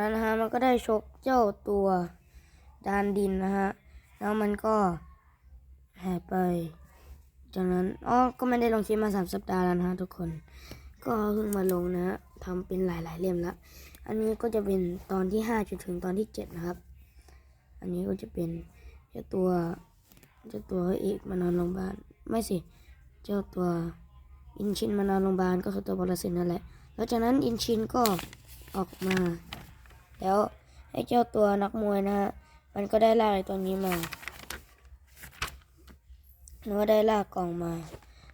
นั้นนะฮะมันก็ได้ชกเจ้าตัวดานดินนะฮะ แล้วมันก็หายไป จากนั้นอ๋อก็ไม่ได้ลงคลิปมาสามสัปดาห์แล้วนะฮะทุกคน ก็เพิ่งมาลงนะฮะทำเป็นหลายๆเล่มละอันนี้ก็จะเป็นตอนที่ห้าจนถึงตอนที่เจ็ดนะครับ อันนี้ก็จะเป็นเจ้าตัวเจ้าตัวเอกมานอนโรงพยาบาลไม่สิ เจ้าตัวอินชินมานอนโรงพยาบาลก็คือตัวบอลสินนั่นแหละ แล้วจากนั้นอินชินก็ออกมา แล้วไอ้เจ้าตัวนักมวยนะฮะมันก็ได้ลากไอ้ตัวนี้มาแล้วก็ได้ลากกล่องมา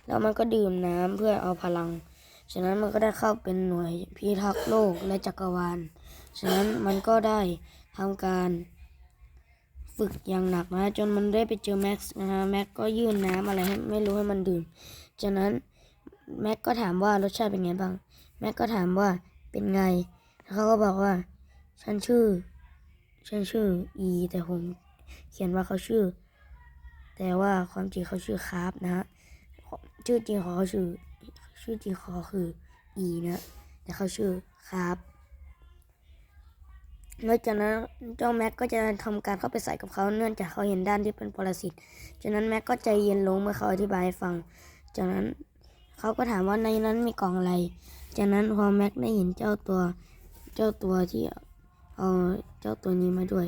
แล้วมันก็ดื่มน้ำเพื่อเอาพลัง ฉะนั้นมันก็ได้เข้าเป็นหน่วยพิทักษ์โลกและจักรวาล ฉะนั้นมันก็ได้ทำการฝึกอย่างหนักนะจนมันได้ไปเจอแม็กซ์นะฮะแม็กก็ยื่นน้ำอะไรให้ไม่รู้ให้มันดื่มจากนั้นแม็กก็ถามว่ารสชาติเป็นไงบ้าง แม็กก็ถามว่าเป็นไง เขาก็บอกว่า ฉันชื่อ ฉันชื่ออีแต่ผมเขียนว่าเขาชื่อ แต่ว่าความจริงเขาชื่อคาร์บนะฮะชื่อจริงของเขาชื่อ ชื่อจริงของเขาคืออีนะแต่เขาชื่อคาร์บแล้วจากนั้นเจ้าแม็กก็จะทำการเข้าไปใส่กับเขาเนื่องจากเขาเห็นด้านที่เป็นปรสิตจากนั้นแม็กก็ใจเย็นลงเมื่อเขาอธิบายให้ฟัง จากนั้นเขาก็ถามว่าในนั้นมีกล่องอะไร จากนั้นพอแม็กได้เห็นเจ้าตัว เจ้าตัวที่ เอาเจ้าตัวนี้มาด้วย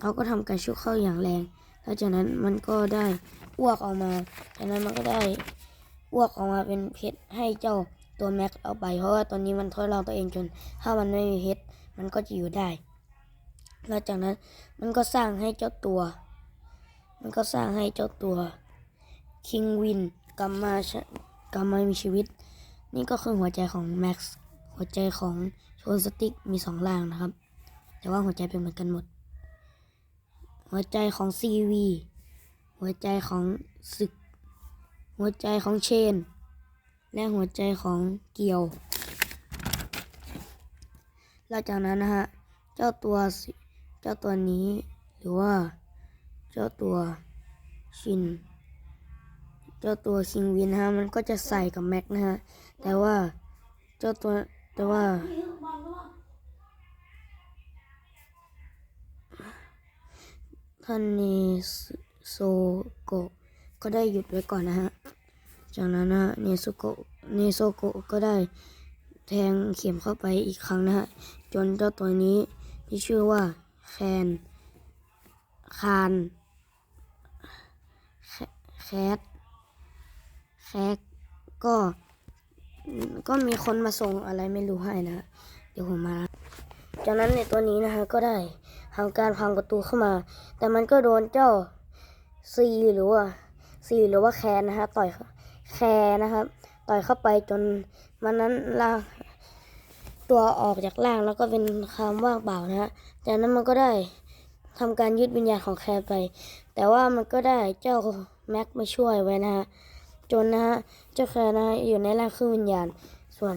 เขาก็ทำการชุกเข้าอย่างแรง แล้วจากนั้นมันก็ได้อ้วกออกมาจากนั้นมันก็ได้อ้วกออกมาเป็นเพชรให้เจ้าตัวแม็กเอาไป เพราะว่าตอนนี้มันทดลองตัวเองจน ถ้ามันไม่มีเพชรมันก็จะอยู่ได้ แล้วจากนั้นมันก็สร้างให้เจ้าตัว มันก็สร้างให้เจ้าตัวคิงวินกลับมากลับมามีชีวิต นี่ก็คือหัวใจของแม็กซ์หัวใจของโชนสติ๊กมีสองล่างนะครับ แต่ว่าหัวใจเป็นเหมือนกันหมด หัวใจของซีวีหัวใจของศึก หัวใจของเชน และหัวใจของเกียวหลังจากนั้นนะฮะ เจ้าตัวเจ้าตัวนี้หรือว่าเจ้าตัวชิน เจ้าตัวคิงวินฮะมันก็จะใส่กับแม็กนะฮะ แต่ว่าเจ้าตัวแต่ว่า ท่านเนโซโกะก็ได้หยุดไว้ก่อนนะฮะ จากนั้นนะเนโซโกะเนโซโกะก็ได้แทงเข็มเข้าไปอีกครั้งนะฮะ จนเจ้าตัวนี้ที่ชื่อว่าแคนคานแคทแคทก็ ก็มีคนมาส่งอะไรไม่รู้ให้นะฮะเดี๋ยวผมมา จากนั้นในตัวนี้นะฮะก็ได้ ทำการพังประตูเข้ามา แต่มันก็โดนเจ้าซีหรือว่าซีหรือว่าแคนนะฮะต่อยแคนะครับ ต่อยเข้าไปจนมันนั้นล่างตัวออกจากล่างแล้วก็เป็นคำว่างเปล่านะฮะจากนั้นมันก็ได้ทำการยึดวิญญาณของแคไป แต่ว่ามันก็ได้เจ้าแม็กมาช่วยไว้นะฮะจนนะฮะเจ้าแคนะฮะอยู่ในร่างครึ่งวิญญาณส่วน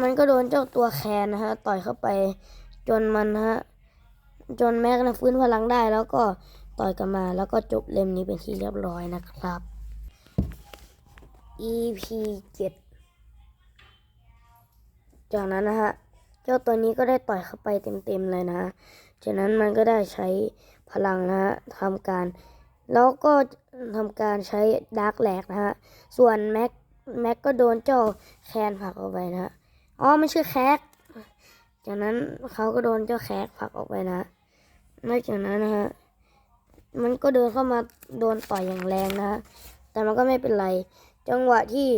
มันก็โดนเจ้าตัวแคนนะฮะ ต่อยเข้าไปจนมันฮะ จนแม็กนะฟื้นพลังได้ แล้วก็ต่อยกลับมา แล้วก็จบเล่มนี้เป็นที่เรียบร้อยนะครับ EP เจ็ดจากนั้นนะฮะ เจ้าตัวนี้ก็ได้ต่อยเข้าไปเต็มๆเลยนะฮะจากนั้นมันก็ได้ใช้พลังนะฮะทำการ แล้วก็ทำการใช้ดาร์กแหลกนะฮะ ส่วนแม็กแม็กก็โดนเจ้าแคนผลักออกไปนะฮะ อ๋อมันชื่อแคกจากนั้นเขาก็โดนเจ้าแคกผลักออกไปนะนอกจากนั้นนะฮะมันก็เดินเข้ามาโดนต่อยอย่างแรงนะฮะแต่มันก็ไม่เป็นไร จังหวะที่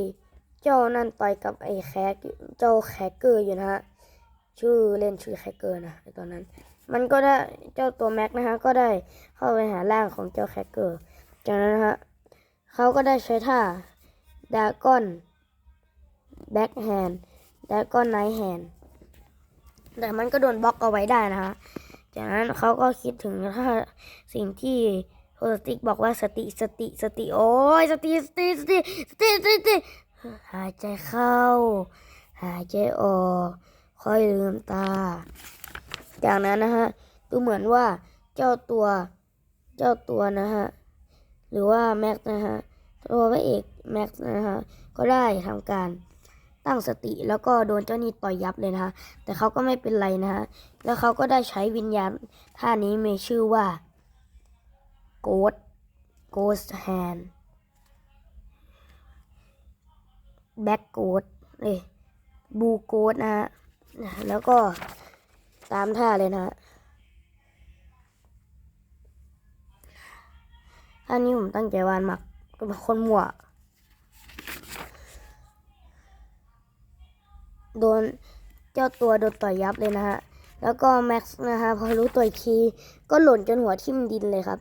เจ้านั่นต่อยกับไอ้แคกเจ้าแคกเกอร์อยู่นะฮะชื่อเล่นชื่อแคกเกอร์นะไอ้ตอนนั้น มันก็ได้เจ้าตัวแม็กนะฮะก็ได้เข้าไปหาร่างของเจ้าแคกเกอร์ จากนั้นนะฮะเขาก็ได้ใช้ท่าดาก้อนแบ็คแฮนด์ แล้วก็ไนท์แฮนด์แต่มันก็โดนบล็อกเอาไว้ได้นะฮะ จากนั้นเขาก็คิดถึงถ้าสิ่งที่โทสติกบอกว่าสติสติสติ โอ้ยสติสติสติสติสติสติหายใจเข้า หายใจออก ค่อยลืมตา จากนั้นนะฮะดูเหมือนว่าเจ้าตัวเจ้าตัวนะฮะหรือว่าแม็กซ์นะฮะตัวพระเอกแม็กซ์นะฮะก็ได้ทำการ ตั้งสติแล้วก็โดนเจ้านี่ต่อยยับเลยนะฮะแต่เขาก็ไม่เป็นไรนะฮะแล้วเขาก็ได้ใช้วิญญาณท่านี้มีชื่อว่า Ghost Ghost Hand Back Ghost เอ้ยบูโกดนะฮะแล้วก็ตามท่าเลยนะฮะท่านี้ผมตั้งใจวานมากเป็นคนมั่ว โดนเจ้าตัวโดนต่อยยับเลยนะฮะ แล้วก็แม็กซ์นะฮะพอรู้ตัวอีกทีก็หล่นจนหัวทิ่มดินเลยครับ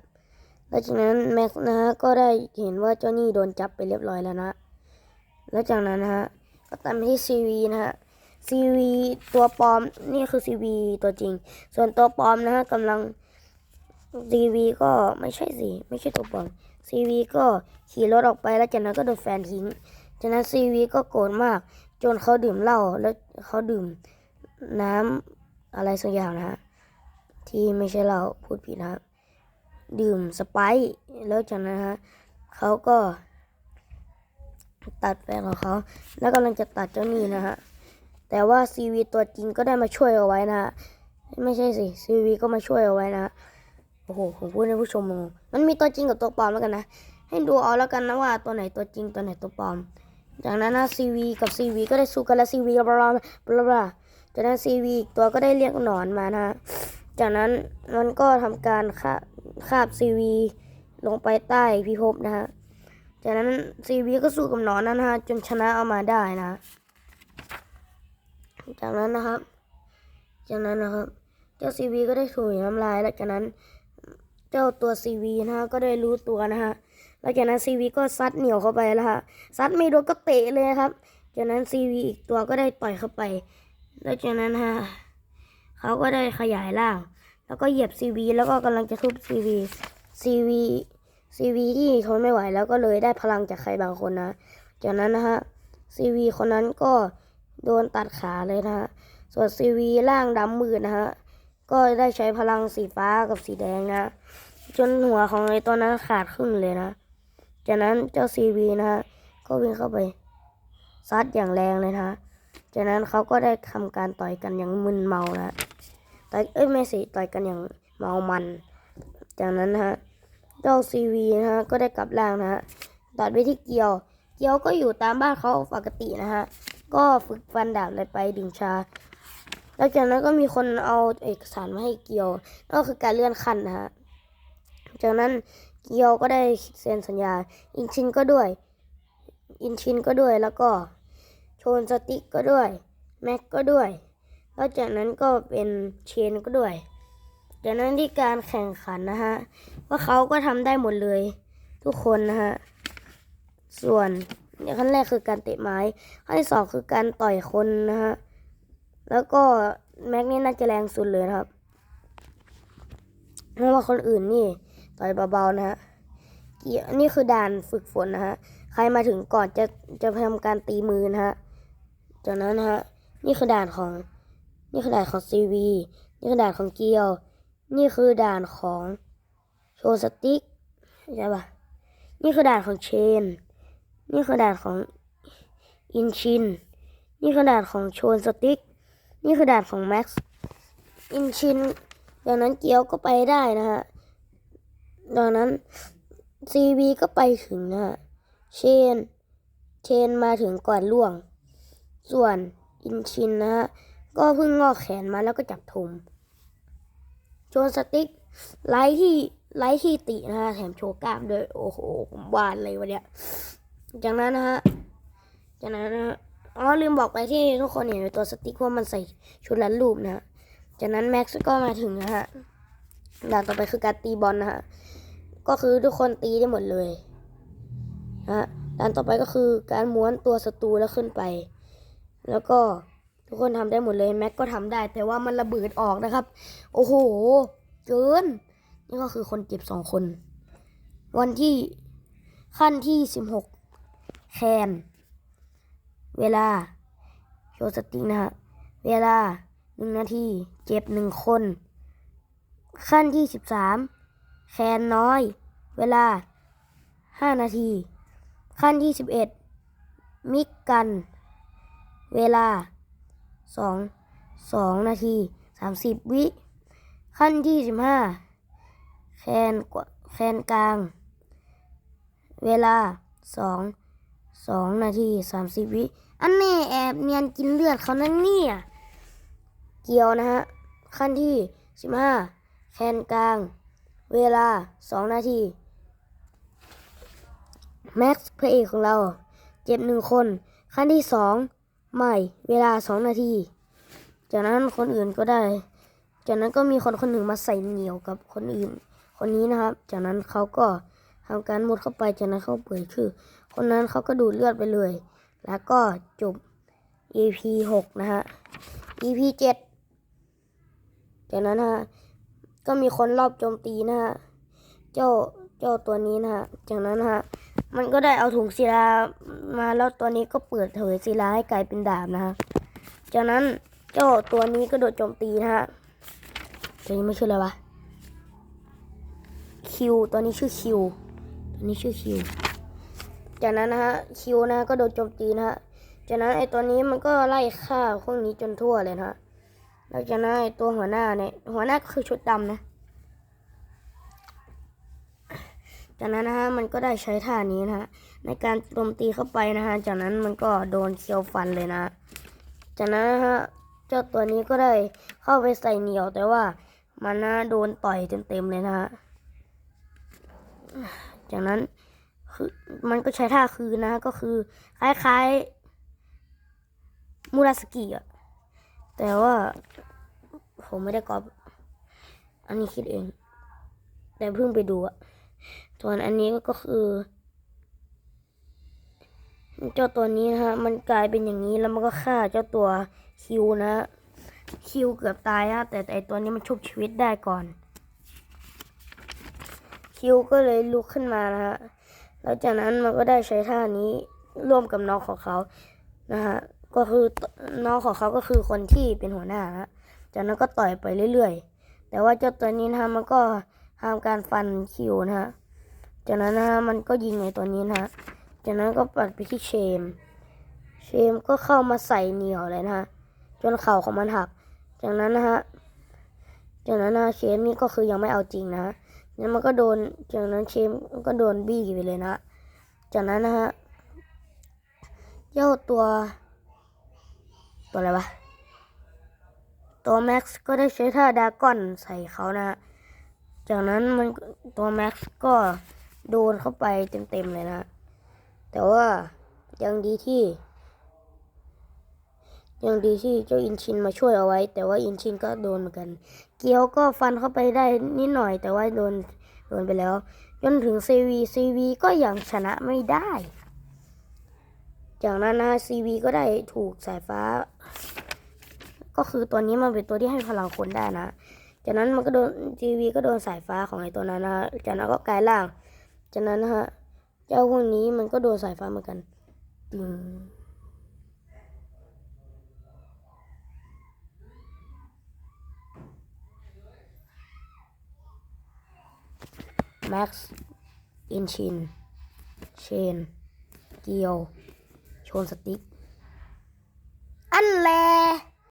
แล้วจากนั้นแม็กซ์นะฮะก็ได้เห็นว่าเจ้านี่โดนจับไปเรียบร้อยแล้วนะแล้วจากนั้นนะฮะก็ตามไปที่ซีวีนะฮะซีวีตัวปลอมนี่คือซีวีตัวจริง ส่วนตัวปลอมนะฮะกำลังซีวีก็ไม่ใช่สิไม่ใช่ตัวปลอมซีวีก็ขี่รถออกไปแล้วจากนั้นก็โดนแฟนทิ้งจากนั้นซีวีก็โกรธมาก จนเขาดื่มเหล้าแล้วเขาดื่มน้ำอะไรสักอย่างนะฮะที่ไม่ใช่เหล้าพูดผิดนะดื่มสไปร์แล้วจากนั้นฮะเขาก็ ตัดแฟนของเขา แล้วกำลังจะตัดเจ้าหนี้นะฮะแต่ว่าซีวีตัวจริงก็ได้มาช่วยเอาไว้นะฮะไม่ใช่สิซีวีก็มาช่วยเอาไว้นะฮะโอ้โหผมพูดให้ผู้ชมงงมันมีตัวจริงกับตัวปลอมแล้วกันนะ ให้ดูเอาแล้วกันนะว่าตัวไหนตัวจริงตัวไหนตัวปลอม จากนั้นนะซีวีกับซีวีก็ได้สู้กันแล้วซีวีกับบลาบลาบลาบลาจากนั้นซีวีตัวก็ได้เรียกหนอนมานะจากนั้นมันก็ทำการคาคาบซีวีลงไปใต้พิภพนะฮะจากนั้นซีวีก็สู้กับหนอนนั้นนะฮะจนชนะเอามาได้นะ จากนั้นนะครับ จากนั้นนะครับ เจ้าซีวีก็ได้ถูกน้ำลายแล้วจากนั้น เจ้าตัวซีวีนะฮะก็ได้รู้ตัวนะฮะ แล้วจากนั้นซีวีก็ซัดเหนียวเข้าไปแล้วฮะซัดไม่โดนก็เตะเลยครับ จากนั้นซีวีอีกตัวก็ได้ต่อยเข้าไป แล้วจากนั้นฮะเขาก็ได้ขยายร่าง แล้วก็เหยียบซีวีแล้วก็กำลังจะทุบซีวีซีวีซีวีที่ทนไม่ไหวแล้วก็เลยได้พลังจากใครบางคนนะ จากนั้นนะฮะซีวีคนนั้นก็โดนตัดขาเลยนะฮะ ส่วนซีวีร่างดำมืดนะฮะ ก็ได้ใช้พลังสีฟ้ากับสีแดงนะ จนหัวของไอ้ตัวนั้นขาดครึ่งเลยนะ จากนั้นเจ้าซีวีนะฮะก็วิ่งเข้าไปซัดอย่างแรงเลยนะฮะจากนั้นเขาก็ได้ทำการต่อยกันอย่างมึนเมานะต่อยเอ้ยไม่สิต่อยกันอย่างเมามัน จากนั้นนะฮะเจ้าซีวีนะฮะก็ได้กลับร่างนะฮะตัดไปที่เกียว เกียวก็อยู่ตามบ้านเขาปกตินะฮะก็ฝึกฟันดาบอะไรไปดื่มชาแล้วจากนั้นก็มีคนเอาเอกสารมาให้เกียวนั่นก็คือการเลื่อนขั้นนะฮะจากนั้น เกียวก็ได้เซ็นสัญญา อินชินก็ด้วย อินชินก็ด้วยแล้วก็โชนสติกก็ด้วย แม็กก็ด้วยแล้วจากนั้นก็เป็นเชนก็ด้วย จากนั้นที่การแข่งขันนะฮะว่าเขาก็ทำได้หมดเลย ทุกคนนะฮะ ส่วนเนี่ยขั้นแรกคือการเตะไม้ ขั้นที่สองคือการต่อยคนนะฮะ แล้วก็แม็กนี่น่าจะแรงสุดเลยนะครับเพราะว่าคนอื่นนี่ ต่อยเบาๆนะฮะเกียร์นี่คือด่านฝึกฝนนะฮะ ใครมาถึงก่อนจะจะทำการตีมือนะฮะ จากนั้นนะฮะ นี่คือด่านของ นี่คือด่านของซีวี นี่คือด่านของเกียว นี่คือด่านของโชว์สติกใช่ปะนี่คือด่านของเชน นี่คือด่านของอินชิน นี่คือด่านของโชนสติก นี่คือด่านของแม็กซ์ อินชินดังนั้นเกียวก็ไปได้นะฮะ ดังนั้นซีวีก็ไปถึงนะฮะเชน เชนมาถึงก่อนล่วง ส่วนอินชินนะฮะก็เพิ่งงอกแขนมาแล้วก็จับทุมโชนสติ๊กไลท์ที่ไลท์ที่ตินะฮะแถมโชว์กล้ามด้วยโอ้โหผมวานเลยวะเนี่ยจากนั้นนะฮะจากนั้นนะฮะอ๋อลืมบอกไปที่ทุกคนเห็นในตัวสติ๊กว่ามันใส่ชุดรัดรูปนะฮะจากนั้นแม็กซ์ก็มาถึงนะฮะด่านต่อไปคือการตีบอลนะฮะ ก็คือทุกคนตีได้หมดเลยนะฮะด่านต่อไปก็คือการม้วนตัวศัตรูแล้วขึ้นไป แล้วก็ทุกคนทำได้หมดเลยแม็กก็ทำได้ แต่ว่ามันระเบิดออกนะครับ โอ้โหเกินนี่ก็คือคนเจ็บสองคน วันที่ขั้นที่สิบหกแคนเวลาโชว์สตินะฮะเวลาหนึ่งนาทีเจ็บหนึ่งคน ขั้นที่สิบสามแคนน้อย เวลาห้านาที ขั้นที่สิบเอ็ดมิกกัน เวลาสองสองนาทีสามสิบวิ ขั้นที่สิบห้าแคนแคนกลาง เวลาสองสองนาทีสามสิบวิ อันแน่แอบเนียนกินเลือดเขานั่นเนี่ย เกี่ยวนะฮะ ขั้นที่สิบห้าแคนกลางเวลาสองนาที แม็กซ์พระเอกของเรา เจ็บหนึ่งคน ขั้นที่สองใหม่เวลาสองนาที จากนั้นคนอื่นก็ได้ จากนั้นก็มีคนคนหนึ่งมาใส่เหนียวกับคนอื่น คนนี้นะครับ จากนั้นเขาก็ทำการมุดเข้าไปจากนั้นเขาเปิดคือ คนนั้นเขาก็ดูดเลือดไปเลย แล้วก็จบ EP หกนะฮะ EP เจ็ดจากนั้นนะฮะก็มีคนรอบโจมตีนะฮะเจ้าเจ้าตัวนี้นะฮะจากนั้นนะฮะ มันก็ได้เอาถุงศิลามาแล้วตัวนี้ก็เปิดเผยศิลาให้กลายเป็นดาบนะฮะจากนั้นเจ้าตัวนี้ก็โดดโจมตีนะฮะตัวนี้ไม่ชื่ออะไรวะคิวตัวนี้ชื่อคิวตัวนี้ชื่อคิวจากนั้นนะฮะคิวนะก็โดนโจมตีนะฮะจากนั้นไอตัวนี้มันก็ไล่ฆ่าพวกนี้จนทั่วเลยนะฮะแล้วจากนั้นไอตัวหัวหน้าเนี่ยหัวหน้าก็คือชุดดำนะ จากนั้นนะฮะมันก็ได้ใช้ท่านี้นะฮะในการโจมตีเข้าไปนะฮะจากนั้นมันก็โดนเคียวฟันเลยนะจากนั้นนะฮะเจ้าตัวนี้ก็ได้เข้าไปใส่เหนียวแต่ว่ามันนะโดนต่อยเต็มๆเลยนะฮะจากนั้นคือมันก็ใช้ท่าคืนนะก็คือคล้ายๆมูราสกิอะแต่ว่าผมไม่ได้กรอบ อันนี้คิดเอง แต่เพิ่งไปดูอะ ส่วนอันนี้ก็คือเจ้าตัวนี้นะฮะ มันกลายเป็นอย่างนี้แล้วมันก็ฆ่าเจ้าตัวคิวนะ คิวเกือบตายฮะ แต่ไอตัวนี้มันชุบชีวิตได้ก่อน คิวก็เลยลุกขึ้นมานะฮะ แล้วจากนั้นมันก็ได้ใช้ท่านี้ร่วมกับน้องของเขา นะฮะ ก็คือน้องของเขาก็คือคนที่เป็นหัวหน้าฮะ จากนั้นก็ต่อยไปเรื่อยๆ แต่ว่าเจ้าตัวนี้นะฮะมันก็ทำการฟันคิวนะฮะ จากนั้นนะฮะมันก็ยิงไอ้ตัวนี้นะฮะจากนั้นก็ปัดไปที่เชม เชมก็เข้ามาใส่เหนียวเลยนะฮะจนเข่าของมันหัก จากนั้นนะฮะจากนั้นนะเชมนี่ก็คือยังไม่เอาจริงนะแล้วมันก็โดนจากนั้นเชมก็โดนบี้ไปเลยนะจากนั้นนะฮะเจ้าตัว ตัวอะไรวะตัวแม็กซ์ก็ได้ใช้ท่าดากอนใส่เขานะฮะจากนั้นมันตัวแม็กซ์ก็ โดนเข้าไปเต็มๆเลยนะ แต่ว่ายังดีที่ ยังดีที่เจ้าอินชินมาช่วยเอาไว้ แต่ว่าอินชินก็โดนเหมือนกัน เกียวก็ฟันเข้าไปได้นิดหน่อย แต่ว่าโดนโดนไปแล้วจนถึงซีวีซีวีก็ยังชนะไม่ได้ จากนั้นนะซีวีก็ได้ถูกสายฟ้า ก็คือตัวนี้มันเป็นตัวที่ให้พลังคนได้นะ จากนั้นมันก็โดนทีวีก็โดนสายฟ้าของไอ้ตัวนั้นนะจากนั้นก็กลายร่าง จากนั้นนะฮะเจ้าพวกนี้มันก็โดนสายฟ้าเหมือนกันตึงแม็กซ์อินชิน เชน เกียว โชนสติ๊ก อันแล